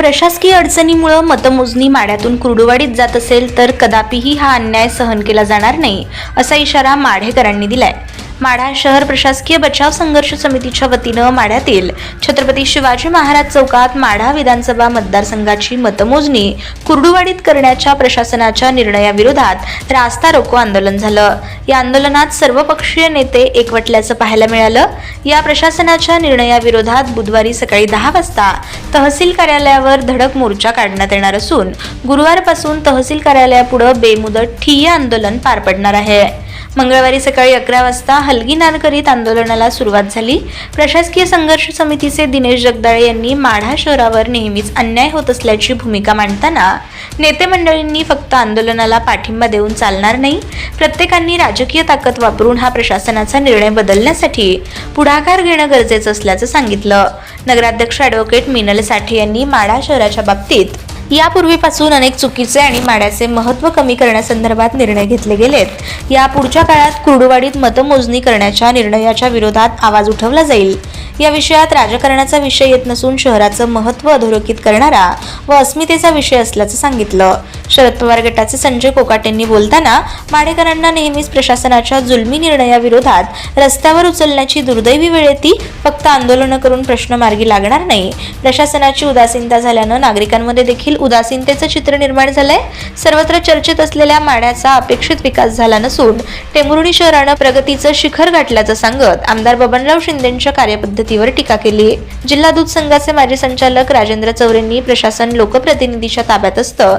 प्रशासकीय अडचणीमुळं मतमोजणी माढ्यातून कुर्डुवाडीत जात असेल तर कदापिही हा अन्याय सहन केला जाणार नाही असा इशारा माढेकरांनी दिलाय. माढा शहर प्रशासकीय बचाव संघर्ष समितीच्या वतीनं माढ्यातील छत्रपती शिवाजी महाराज चौकात माढा विधानसभा मतदारसंघाची मतमोजणी कुर्डुवाडीत करण्याच्या प्रशासनाच्या निर्णयाविरोधात रास्ता रोको आंदोलन झालं. या आंदोलनात सर्वपक्षीय नेते एकवटल्याचं पाहायला मिळालं. या प्रशासनाच्या निर्णयाविरोधात बुधवारी सकाळी दहा वाजता तहसील कार्यालयावर धडक मोर्चा काढण्यात येणार असून गुरुवारपासून तहसील कार्यालयापुढं बेमुदत ठिय्या आंदोलन पार पडणार आहे. मंगळवारी सकाळी अकरा वाजता हलगी नाद करीत आंदोलनाला सुरुवात झाली. प्रशासकीय संघर्ष समितीचे दिनेश जगदाळे यांनी माढा शहरावर नेहमीच अन्याय होत असल्याची भूमिका मांडताना नेते मंडळींनी फक्त आंदोलनाला पाठिंबा देऊन चालणार नाही. प्रत्येकांनी राजकीय ताकद वापरून हा प्रशासनाचा निर्णय बदलण्यासाठी पुढाकार घेणं गरजेचं असल्याचं सांगितलं. नगराध्यक्ष ॲडव्होकेट मिनल साठे यांनी माढा शहराच्या बाबतीत यापूर्वीपासून अनेक चुकीचे आणि माड्याचे महत्त्व कमी करण्यासंदर्भात निर्णय घेतले गेलेत. या पुढच्या काळात कुर्डुवाडीत मतमोजणी करण्याच्या निर्णयाच्या विरोधात आवाज उठवला जाईल. या विषयात राजकारणाचा विषय येत नसून शहराचं महत्त्व अधोरेखित करणारा व अस्मितेचा विषय असल्याचं सांगितलं. शरद पवार गटाचे संजय कोकाटेंनी बोलताना माडेकरांना नेहमीच प्रशासनाच्या जुलमी निर्णयाविरोधात रस्त्यावर उचलण्याची दुर्दैवी वेळ येते फक्त आंदोलनं करून प्रश्न मार्गी लागणार नाही. प्रशासनाची उदासीनता झाल्यानं नागरिकांमध्ये देखील उदासीनतेचं चित्र निर्माण झालंय. सर्वत्र चर्चेत असलेल्या माड्याचा अपेक्षित विकास झाला नसून टेंभुर्णी शहरानं प्रगतीचं शिखर गाठल्याचं सांगत आमदार बबनराव शिंदेंच्या कार्यपद्धतीवर टीका केली. जिल्हा दूध संघाचे माजी संचालक राजेंद्र चौरेंनी प्रशासन लोकप्रतिनिधीच्या ताब्यात असतं.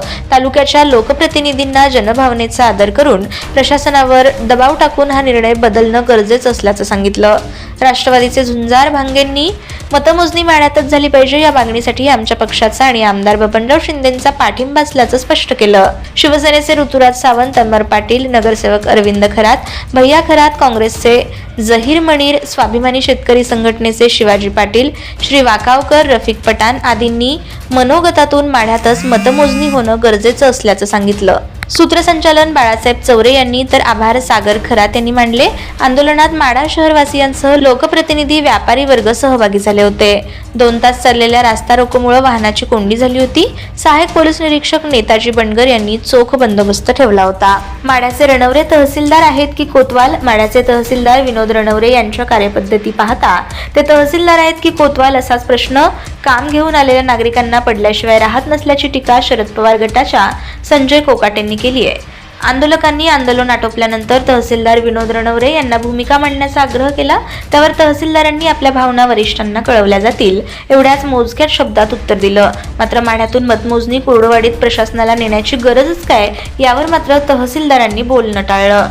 तालुक्याच्या लोकप्रतिनिधींना जनभावनेचा आदर करून प्रशासनावर दबाव टाकून हा निर्णय बदलणं गरजेचं असल्याचं सांगितलं. राष्ट्रवादीचे झुंजार भांगेंनी मतमोजणी माण्यातच झाली पाहिजे या मागणीसाठी आमच्या पक्षाचा आणि आमदार बबनराव शिंदेंचा पाठिंबा असल्याचं स्पष्ट केलं. शिवसेनेचे ऋतुराज सावंत अमर पाटील नगरसेवक अरविंद खरात भैया खरात काँग्रेसचे जहीर मणीर स्वाभिमानी शेतकरी संघटनेचे शिवाजी पाटील श्री वाकावकर रफिक पठाण आदींनी मनोगतातून माढ्यातच मतमोजणी होणं गरजेचं असल्याचं सांगितलं. सूत्रसंचालन बाळासाहेब चौरे यांनी तर आभार सागर खरात यांनी मांडले. आंदोलनात माढा शहरवासियांसह लोकप्रतिनिधी व्यापारी वर्ग सहभागी झाले होते. दोन तास चाललेल्या रास्ता रोकोमुळे वाहनाची कोंडी झाली होती. सहाय्यक पोलीस निरीक्षक नेताजी बनगर यांनी चोख बंदोबस्त ठेवला होता. माड्याचे रणवरे तहसीलदार आहेत की कोतवाल? माड्याचे तहसीलदार विनोद रणवरे यांच्या कार्यपद्धती पाहता ते तहसीलदार आहेत की कोतवाल असाच प्रश्न काम घेऊन आलेल्या नागरिकांना पडल्याशिवाय राहत नसल्याची टीका शरद पवार गटाच्या संजय कोकाटेंनी केली आहे. आंदोलकांनी आंदोलन आटोपल्यानंतर तहसीलदार विनोद रणवरे यांना भूमिका मांडण्याचा आग्रह केला. त्यावर तहसीलदारांनी आपल्या भावना वरिष्ठांना कळवल्या जातील एवढ्याच मोजक्यात शब्दात उत्तर दिलं. मात्र माढ्यातून मतमोजणी कोरडवाडीत प्रशासनाला नेण्याची गरजच काय यावर मात्र तहसीलदारांनी बोलणं टाळलं.